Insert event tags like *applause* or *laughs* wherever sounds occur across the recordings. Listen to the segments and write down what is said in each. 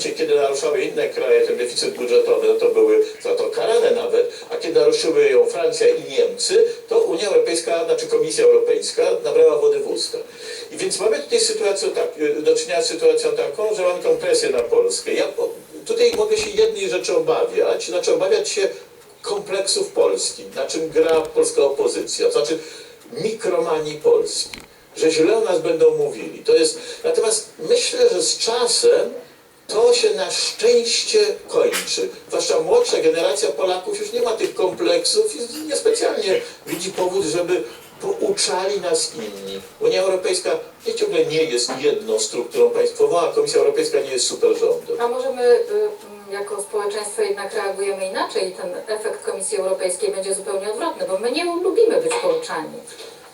momencie, kiedy naruszały inne kraje ten deficyt budżetowy, no to były za to karane nawet, a kiedy naruszyły ją Francja i Niemcy, to Unia Europejska, znaczy Komisja Europejska nabrała wody w usta. I więc mamy tutaj sytuację tak, y, do czynienia z sytuacją taką, że mamy tą presję na Polskę. Ja tutaj mogę się jednej rzeczy obawiać, znaczy obawiać się kompleksów Polski, na czym gra polska opozycja, to znaczy mikromanii Polski, że źle o nas będą mówili. To jest, natomiast myślę, że z czasem to się na szczęście kończy. Zwłaszcza młodsza generacja Polaków już nie ma tych kompleksów i niespecjalnie widzi powód, żeby pouczali nas inni. Unia Europejska nie ciągle nie jest jedną strukturą państwową, a Komisja Europejska nie jest superrządem. A może my y, mm, jako społeczeństwo jednak reagujemy inaczej i ten efekt Komisji Europejskiej będzie zupełnie odwrotny, bo my nie lubimy być pouczani.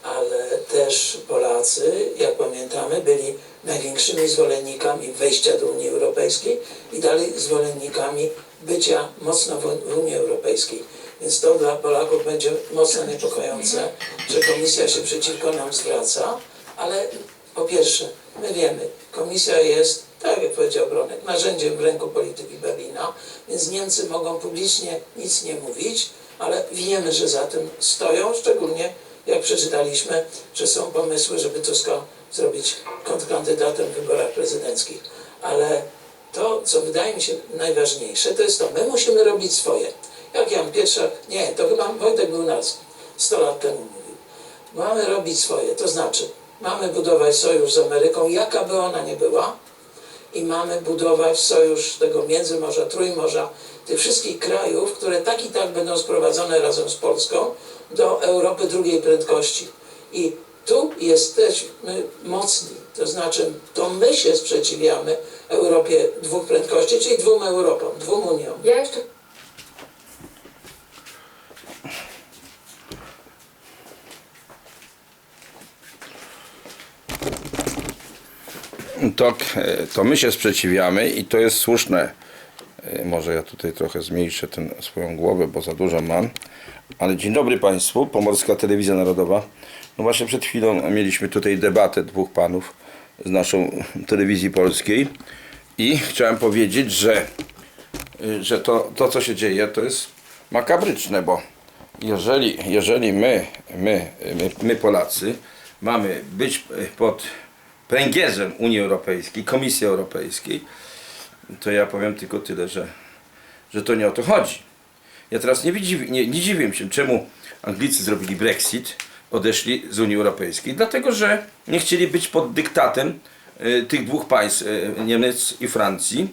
Ale też Polacy, jak pamiętamy, byli największymi zwolennikami wejścia do Unii Europejskiej i dalej zwolennikami bycia mocno w, Unii Europejskiej. Więc to dla Polaków będzie mocno niepokojące, że Komisja się przeciwko nam zwraca, ale po pierwsze, my wiemy, Komisja jest, tak jak powiedział Bronek, narzędziem w ręku polityki Berlina, więc Niemcy mogą publicznie nic nie mówić, ale wiemy, że za tym stoją, szczególnie jak przeczytaliśmy, że są pomysły, żeby Tuska zrobić kontrkandydatem w wyborach prezydenckich. Ale to, co wydaje mi się najważniejsze, to jest to, my musimy robić swoje. Jak Jan Pietrzak, nie, to chyba Wojtek był nas 100 lat temu mówił. Mamy robić swoje, to znaczy mamy budować sojusz z Ameryką, jaka by ona nie była, i mamy budować sojusz tego Międzymorza, Trójmorza, tych wszystkich krajów, które tak i tak będą sprowadzone razem z Polską do Europy drugiej prędkości. I tu jesteśmy mocni, to znaczy to my się sprzeciwiamy Europie dwóch prędkości, czyli dwóm Europom, dwóm Uniom. Ja jeszcze To, e, to my się sprzeciwiamy i to jest słuszne. E, Może ja tutaj trochę zmniejszę tę swoją głowę, bo za dużo mam. Ale dzień dobry Państwu, Pomorska Telewizja Narodowa. No właśnie przed chwilą mieliśmy tutaj debatę dwóch panów z naszą telewizji polskiej i chciałem powiedzieć, że, y, że to, to co się dzieje to jest makabryczne, bo jeżeli, jeżeli my, my, my, my Polacy mamy być pod pręgierzem Unii Europejskiej, Komisji Europejskiej, to ja powiem tylko tyle, że, że to nie o to chodzi. Ja teraz nie, widzi, nie, nie dziwię się, czemu Anglicy zrobili Brexit, odeszli z Unii Europejskiej. Dlatego, że nie chcieli być pod dyktatem y, tych dwóch państw, y, Niemiec i Francji,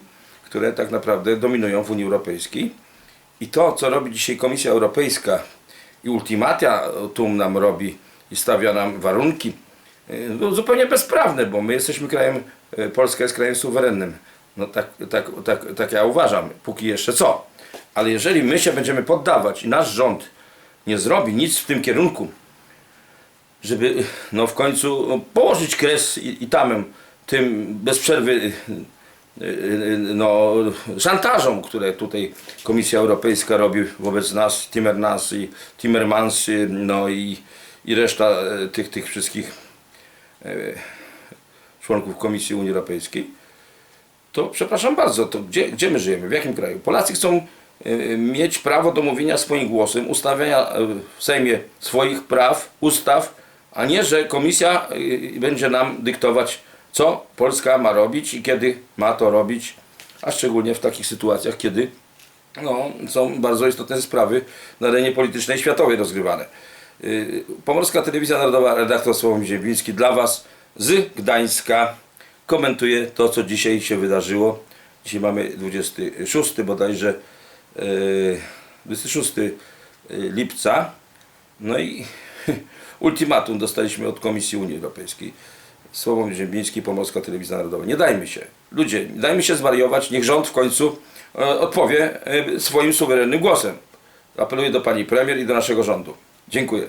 które tak naprawdę dominują w Unii Europejskiej. I to, co robi dzisiaj Komisja Europejska i ultimatum nam robi i stawia nam warunki, zupełnie bezprawne, bo my jesteśmy krajem, y, Polska jest krajem suwerennym. No tak, tak, tak, tak ja uważam, póki jeszcze co. Ale jeżeli my się będziemy poddawać i nasz rząd nie zrobi nic w tym kierunku, żeby no w końcu położyć kres i, i tamem tym bez przerwy y, y, no, szantażom, które tutaj Komisja Europejska robi wobec nas, Timmermans i Timmermans, y, no i, i reszta y, tych, tych wszystkich y, członków Komisji Unii Europejskiej, to przepraszam bardzo, to gdzie, gdzie my żyjemy, w jakim kraju? Polacy chcą y, mieć prawo do mówienia swoim głosem, ustawiania y, w Sejmie swoich praw, ustaw, a nie, że komisja będzie nam dyktować, co Polska ma robić i kiedy ma to robić, a szczególnie w takich sytuacjach, kiedy no, są bardzo istotne sprawy na arenie politycznej światowej rozgrywane. Y, Pomorska Telewizja Narodowa, redaktor Sławomir Ziembiński dla Was z Gdańska komentuje to, co dzisiaj się wydarzyło. Dzisiaj mamy 26 bodajże, y, 26 lipca. No i *laughs* ultimatum dostaliśmy od Komisji Unii Europejskiej. Sławomir Ziembiński, Pomorska Telewizja Narodowa. Nie dajmy się. Ludzie, nie dajmy się zwariować. Niech rząd w końcu e, odpowie e, swoim suwerennym głosem. Apeluję do Pani Premier i do naszego rządu. Dziękuję.